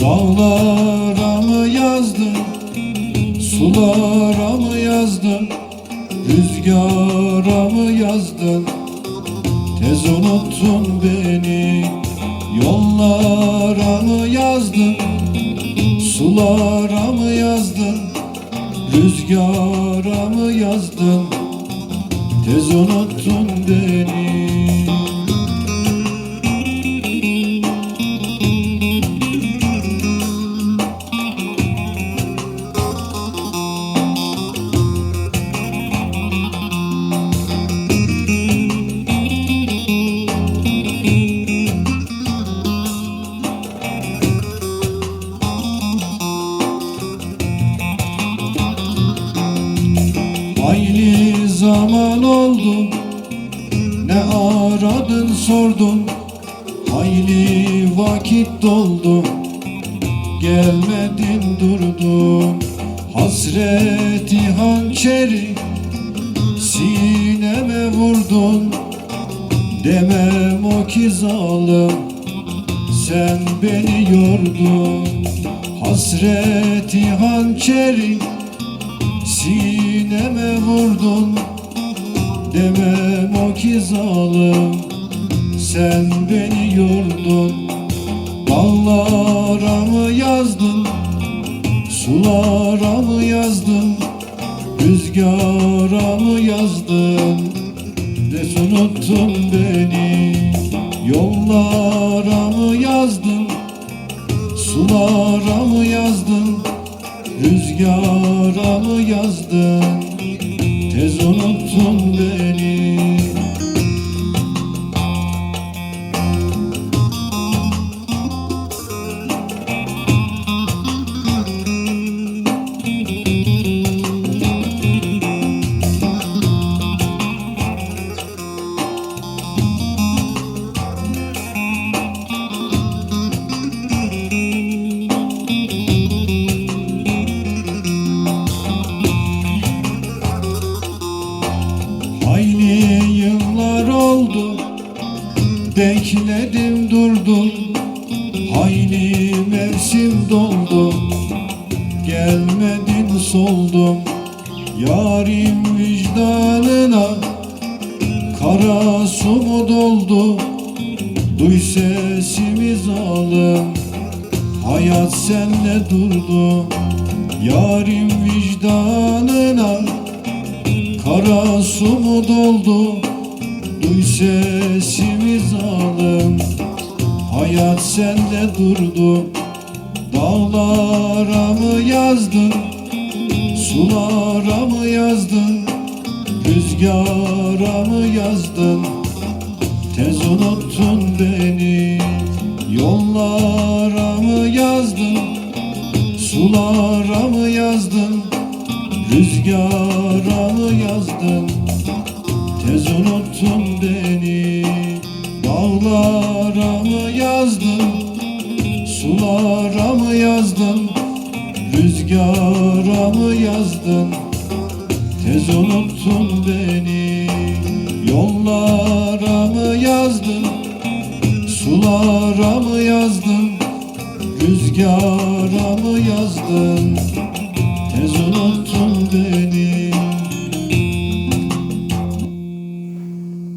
Dağlara mı yazdım, sulara mı yazdım Rüzgara yazdın? Tez unuttun beni. Yollara mı yazdın? Sulara mı yazdın? Rüzgara mı yazdın? Tez unuttun beni zaman oldu. Ne aradın sordun. Hayli vakit doldu. Gelmedin durdun. Hasreti hançeri Sineme vurdun. Demem o ki zalim Sen beni yordun. Hasreti hançeri Sineme vurdun Demem o ki zalim. Sen beni yordun Dağlara mı yazdın? Sulara mı yazdın? Rüzgara mı yazdın? De unuttun beni? Yollara mı yazdın? Sulara mı yazdın Rüzgara mı yazdın Tez unuttun Bekledim durdum. Hayli mevsim doldu. Gelmedin soldum. Yarim vicdanına Kara su mu doldu? Duy sesimi zalim. Hayat senle durdu. Yarim vicdanına Kara su mu doldu Duy sesimi zalim Hayat sende durdu. Dağlara mı yazdın Sulara mı yazdın Rüzgara mı yazdın? Tez unuttun beni Yollara mı yazdın Sulara mı yazdın Rüzgara mı yazdın Tez unuttun beni Dağlara mı yazdın Sulara mı yazdın Rüzgara mı yazdın? Tez unuttun beni Yollara mı yazdın Sulara mı yazdın Rüzgara mı